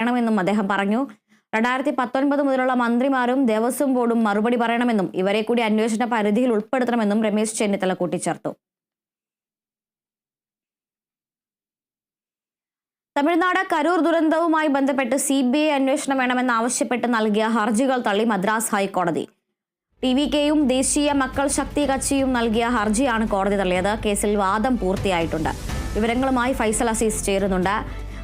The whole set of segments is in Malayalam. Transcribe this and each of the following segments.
പറയണമെന്നും അദ്ദേഹം പറഞ്ഞു. രണ്ടായിരത്തി പത്തൊൻപത് മുതലുള്ള മന്ത്രിമാരും ദേവസ്വം ബോർഡും മറുപടി പറയണമെന്നും ഇവരെ കൂടി അന്വേഷണ പരിധിയിൽ ഉൾപ്പെടുത്തണമെന്നും രമേശ് ചെന്നിത്തല കൂട്ടിച്ചേർത്തു. തമിഴ്നാട് കരൂർ ദുരന്തവുമായി ബന്ധപ്പെട്ട് സി ബി ഐ അന്വേഷണം വേണമെന്നാവശ്യപ്പെട്ട് നൽകിയ ഹർജികൾ തള്ളി മദ്രാസ് ഹൈക്കോടതി. ടി വി കെയും ദേശീയ മക്കൾ ശക്തി കക്ഷിയും നൽകിയ ഹർജിയാണ് കോടതി തള്ളിയത്. കേസിൽ വാദം പൂർത്തിയായിട്ടുണ്ട്. വിവരങ്ങളുമായി ഫൈസൽ അസീസ് ചേരുന്നുണ്ട്.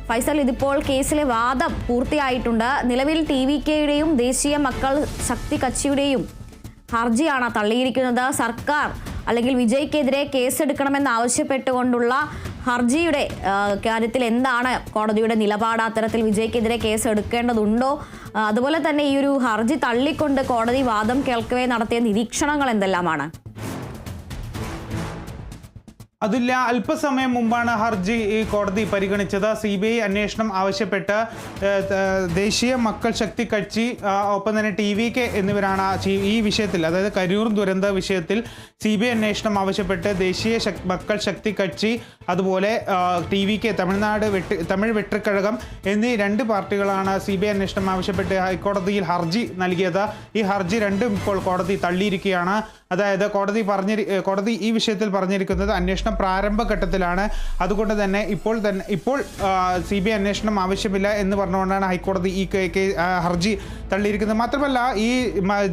ഫൈസൽ ഇതിപ്പോൾ കേസിലെ വാദം പൂർത്തിയായിട്ടുണ്ട്. നിലവിൽ ടി വി കെയുടെയും ദേശീയ മക്കൾ ശക്തി കക്ഷിയുടെയും ഹർജിയാണ് തള്ളിയിരിക്കുന്നത്. സർക്കാർ അല്ലെങ്കിൽ വിജയ്ക്കെതിരെ കേസെടുക്കണമെന്ന് ആവശ്യപ്പെട്ടുകൊണ്ടുള്ള ഹർജിയുടെ കാര്യത്തിൽ എന്താണ് കോടതിയുടെ നിലപാട്? അത്തരത്തിൽ വിജയ്ക്കെതിരെ കേസ് എടുക്കേണ്ടതുണ്ടോ അതുപോലെ തന്നെ ഈ ഒരു ഹർജി തള്ളിക്കൊണ്ട് കോടതി വാദം കേൾക്കവേ നടത്തിയ നിരീക്ഷണങ്ങൾ എന്തെല്ലാമാണ്? അതില്ല അല്പസമയം മുമ്പാണ് ഹർജി കോടതി പരിഗണിച്ചത്. സി ബി ഐ അന്വേഷണം ആവശ്യപ്പെട്ട് ദേശീയ മക്കൾ ശക്തി കക്ഷി ഒപ്പം തന്നെ ടി വി കെ എന്നിവരാണ് ഈ വിഷയത്തിൽ അതായത് കരൂർ ദുരന്ത വിഷയത്തിൽ സി ബി ഐ അന്വേഷണം ആവശ്യപ്പെട്ട് ദേശീയ മക്കൾ ശക്തി കക്ഷി അതുപോലെ ടി വി കെ തമിഴ്നാട് വെട്ടി തമിഴ് വെട്ടിക്കഴകം എന്നീ രണ്ട് പാർട്ടികളാണ് സി ബി ഐ അന്വേഷണം ആവശ്യപ്പെട്ട് ഹൈക്കോടതിയിൽ ഹർജി നൽകിയത്. ഈ ഹർജി രണ്ടും ഇപ്പോൾ കോടതി തള്ളിയിരിക്കുകയാണ്. അതായത് കോടതി പറഞ്ഞിരി കോടതി ഈ വിഷയത്തിൽ പറഞ്ഞിരിക്കുന്നത് അന്വേഷണം പ്രാരംഭഘട്ടത്തിലാണ്. അതുകൊണ്ട് തന്നെ ഇപ്പോൾ തന്നെ ഇപ്പോൾ സി ബി ഐ അന്വേഷണം ആവശ്യമില്ല എന്ന് പറഞ്ഞുകൊണ്ടാണ് ഹൈക്കോടതി ഈ ഹർജി തള്ളിയിരിക്കുന്നത്. മാത്രമല്ല ഈ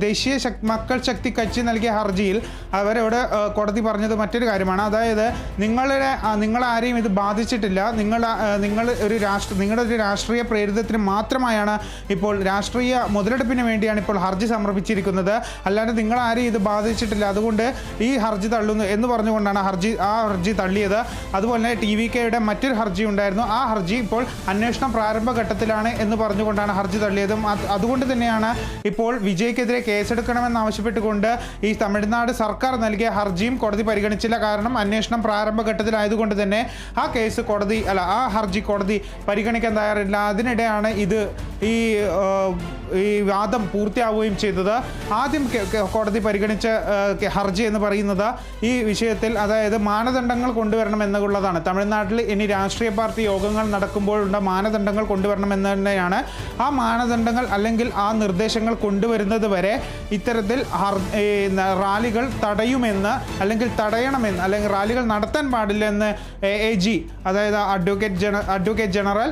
ദേശീയ മക്കൾ ശക്തി കക്ഷി നൽകിയ ഹർജിയിൽ അവരോട് കോടതി പറഞ്ഞത് മറ്റൊരു കാര്യമാണ്. അതായത് നിങ്ങളുടെ നിങ്ങളാരെയും ഇത് ബാധിച്ചിട്ടില്ല. നിങ്ങൾ നിങ്ങൾ ഒരു രാഷ്ട്ര നിങ്ങളുടെ ഒരു രാഷ്ട്രീയ പ്രേരിതത്തിന് മാത്രമായാണ് ഇപ്പോൾ രാഷ്ട്രീയ മുതലെടുപ്പിന് വേണ്ടിയാണ് ഇപ്പോൾ ഹർജി സമർപ്പിച്ചിരിക്കുന്നത്. അല്ലാതെ നിങ്ങളാരെയും ഇത് ബാധിച്ചിട്ടില്ല. അതുകൊണ്ട് ഈ ഹർജി തള്ളുന്നു എന്ന് പറഞ്ഞുകൊണ്ടാണ് ഹർജി ആ ഹർജി തള്ളിയത്. അതുപോലെ തന്നെ ടി വി കെയുടെ മറ്റൊരു ഹർജി ഉണ്ടായിരുന്നു ആ ഹർജി ഇപ്പോൾ അന്വേഷണം പ്രാരംഭഘട്ടത്തിലാണ് എന്ന് പറഞ്ഞുകൊണ്ടാണ് ഹർജി തള്ളിയതും. അത് അതുകൊണ്ട് തന്നെയാണ് ഇപ്പോൾ വിജയ്ക്കെതിരെ കേസെടുക്കണമെന്ന് ആവശ്യപ്പെട്ടുകൊണ്ട് ഈ തമിഴ്നാട് സർക്കാർ നൽകിയ ഹർജിയും കോടതി പരിഗണിച്ചില്ല. കാരണം അന്വേഷണം പ്രാരംഭഘട്ടത്തിലായതുകൊണ്ട് തന്നെ ആ കേസ് കോടതി അല്ല ആ ഹർജി കോടതി പരിഗണിക്കാൻ തയ്യാറില്ല. അതിനിടെയാണ് ഇത് ഈ ഈ വാദം പൂർത്തിയാവുകയും ചെയ്തത്. ആദ്യം കോടതി പരിഗണിച്ച ഹർജി എന്ന് പറയുന്നത് ഈ വിഷയത്തിൽ അതായത് മാനദണ്ഡങ്ങൾ കൊണ്ടുവരണം എന്നുള്ളതാണ് തമിഴ്നാട്ടിൽ ഇനി രാഷ്ട്രീയ പാർട്ടി യോഗങ്ങൾ നടക്കുമ്പോഴുള്ള മാനദണ്ഡങ്ങൾ കൊണ്ടുവരണം എന്ന് തന്നെയാണ്. ആ മാനദണ്ഡങ്ങൾ അല്ലെങ്കിൽ ആ നിർദ്ദേശങ്ങൾ കൊണ്ടുവരുന്നത് വരെ ഇത്തരത്തിൽ റാലികൾ തടയുമെന്ന് അല്ലെങ്കിൽ തടയണമെന്ന് അല്ലെങ്കിൽ റാലികൾ നടത്താൻ പാടില്ലെന്ന് എ ജി അതായത് അഡ്വക്കേറ്റ് ജന അഡ്വക്കേറ്റ് ജനറൽ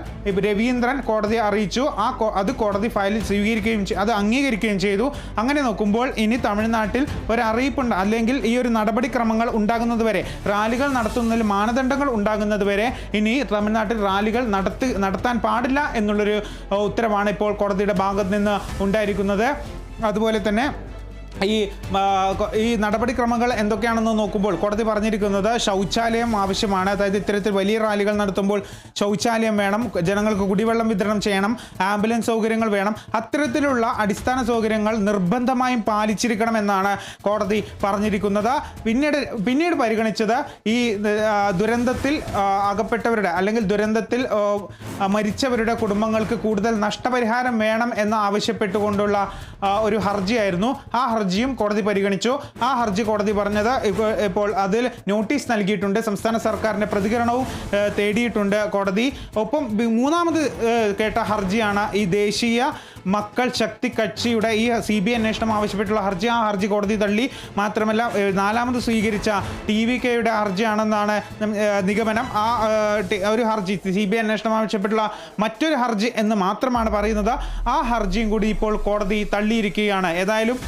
രവീന്ദ്രൻ കോടതിയെ അറിയിച്ചു. ആ അത് കോടതി ഫയലിൽ സ്വീകരിക്കുകയും ചെയ്- അത് അംഗീകരിക്കുകയും ചെയ്തു. അങ്ങനെ നോക്കുമ്പോൾ ഇനി തമിഴ്നാട്ടിൽ ഒരു അറിയിപ്പുണ്ട് അല്ലെങ്കിൽ ഈ ഒരു നടപടിക്രമങ്ങൾ ഉണ്ടാകുന്നതുവരെ റാലികൾ നടത്തുന്നതിൽ മാനദണ്ഡങ്ങൾ ഉണ്ടാകുന്നതുവരെ ഇനി തമിഴ്നാട്ടിൽ റാലികൾ നടത്തി നടത്താൻ പാടില്ല എന്നുള്ളൊരു ഉത്തരവാണ് ഇപ്പോൾ കോടതിയുടെ ഭാഗത്ത് നിന്ന് ഉണ്ടായിരിക്കുന്നത്. അതുപോലെ തന്നെ ഈ ഈ നടപടിക്രമങ്ങൾ എന്തൊക്കെയാണെന്ന് നോക്കുമ്പോൾ കോടതി പറഞ്ഞിരിക്കുന്നത് ശൗചാലയം ആവശ്യമാണ്. അതായത് ഇത്തരത്തിൽ വലിയ റാലികൾ നടത്തുമ്പോൾ ശൗചാലയം വേണം ജനങ്ങൾക്ക് കുടിവെള്ളം വിതരണം ചെയ്യണം ആംബുലൻസ് സൗകര്യങ്ങൾ വേണം. അത്തരത്തിലുള്ള അടിസ്ഥാന സൗകര്യങ്ങൾ നിർബന്ധമായും പാലിച്ചിരിക്കണം എന്നാണ് കോടതി പറഞ്ഞിരിക്കുന്നത്. പിന്നീട് പിന്നീട് പരിഗണിച്ചത് ഈ ദുരന്തത്തിൽ അകപ്പെട്ടവരുടെ അല്ലെങ്കിൽ ദുരന്തത്തിൽ മരിച്ചവരുടെ കുടുംബങ്ങൾക്ക് കൂടുതൽ നഷ്ടപരിഹാരം വേണം എന്ന് ആവശ്യപ്പെട്ടുകൊണ്ടുള്ള ഒരു ഹർജിയായിരുന്നു. ആ ഹർജിയും കോടതി പരിഗണിച്ചു. ആ ഹർജി കോടതി പറഞ്ഞത് ഇപ്പോൾ- അതിൽ നോട്ടീസ് നൽകിയിട്ടുണ്ട്. സംസ്ഥാന സർക്കാരിന്റെ പ്രതികരണവും തേടിയിട്ടുണ്ട് കോടതി. ഒപ്പം മൂന്നാമത് കേട്ട ഹർജിയാണ് ഈ ദേശീയ മക്കൾ ശക്തി കക്ഷിയുടെ ഈ സി ബി അന്വേഷണം ആവശ്യപ്പെട്ടുള്ള ഹർജി ആ ഹർജി കോടതി തള്ളി. മാത്രമല്ല നാലാമത് സ്വീകരിച്ച ടി വി കെയുടെ ഹർജിയാണെന്നാണ് നിഗമനം. ആ ഒരു ഹർജി സി ബി അന്വേഷണം ആവശ്യപ്പെട്ടുള്ള മറ്റൊരു ഹർജി എന്ന് മാത്രമാണ് പറയുന്നത്. ആ ഹർജിയും കൂടി ഇപ്പോൾ കോടതി തള്ളിയിരിക്കുകയാണ്. ഏതായാലും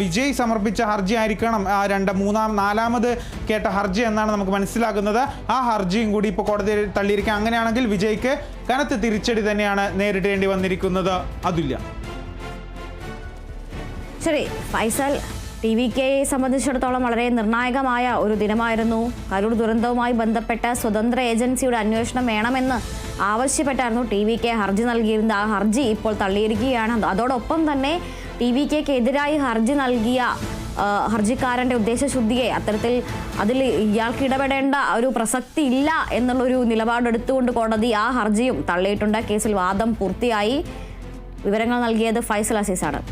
വിജയ് സമർപ്പിച്ച ഹർജി ആയിരിക്കണം. ആ രണ്ട് മൂന്നാം നാലാമത് കേട്ട ഹർജി എന്നാണ് നമുക്ക് മനസ്സിലാകുന്നത്. ആ ഹർജിയും കൂടി ഇപ്പോൾ കോടതിയിൽ തള്ളിയിരിക്കുക. അങ്ങനെയാണെങ്കിൽ വിജയ്ക്ക് കനത്ത തിരിച്ചടി തന്നെയാണ് നേരിടേണ്ടി വന്നിരിക്കുന്നത്. അതുല്യ ശരി ഫൈസൽ ടി വി കെയെ സംബന്ധിച്ചിടത്തോളം വളരെ നിർണായകമായ ഒരു ദിനമായിരുന്നു. കരൂർ ദുരന്തവുമായി ബന്ധപ്പെട്ട സ്വതന്ത്ര ഏജൻസിയുടെ അന്വേഷണം വേണമെന്ന് ആവശ്യപ്പെട്ടായിരുന്നു ടി വി കെ ഹർജി നൽകിയിരുന്നത്. ആ ഹർജി ഇപ്പോൾ തള്ളിയിരിക്കുകയാണ്. അതോടൊപ്പം തന്നെ ടി വി കെക്കെതിരായി ഹർജി നൽകിയ ഹർജിക്കാരന്റെ ഉദ്ദേശശുദ്ധിയെ അത്തരത്തിൽ അതിൽ ഇയാൾക്ക് ഇടപെടേണ്ട ഒരു പ്രസക്തി ഇല്ല എന്നുള്ളൊരു നിലപാടെടുത്തുകൊണ്ട് കോടതി ആ ഹർജിയും തള്ളിയിട്ടുണ്ട്. കേസിൽ വാദം പൂർത്തിയായി. വിവരങ്ങൾ നൽകിയത് ഫൈസൽ അസീസാണ്.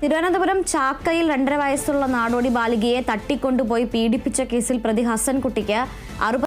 തിരുവനന്തപുരം ചാക്കയിൽ രണ്ടര വയസ്സുള്ള നാടോടി ബാലികയെ തട്ടിക്കൊണ്ടുപോയി പീഡിപ്പിച്ച കേസിൽ പ്രതി ഹസൻകുട്ടിക്ക് അറുപത്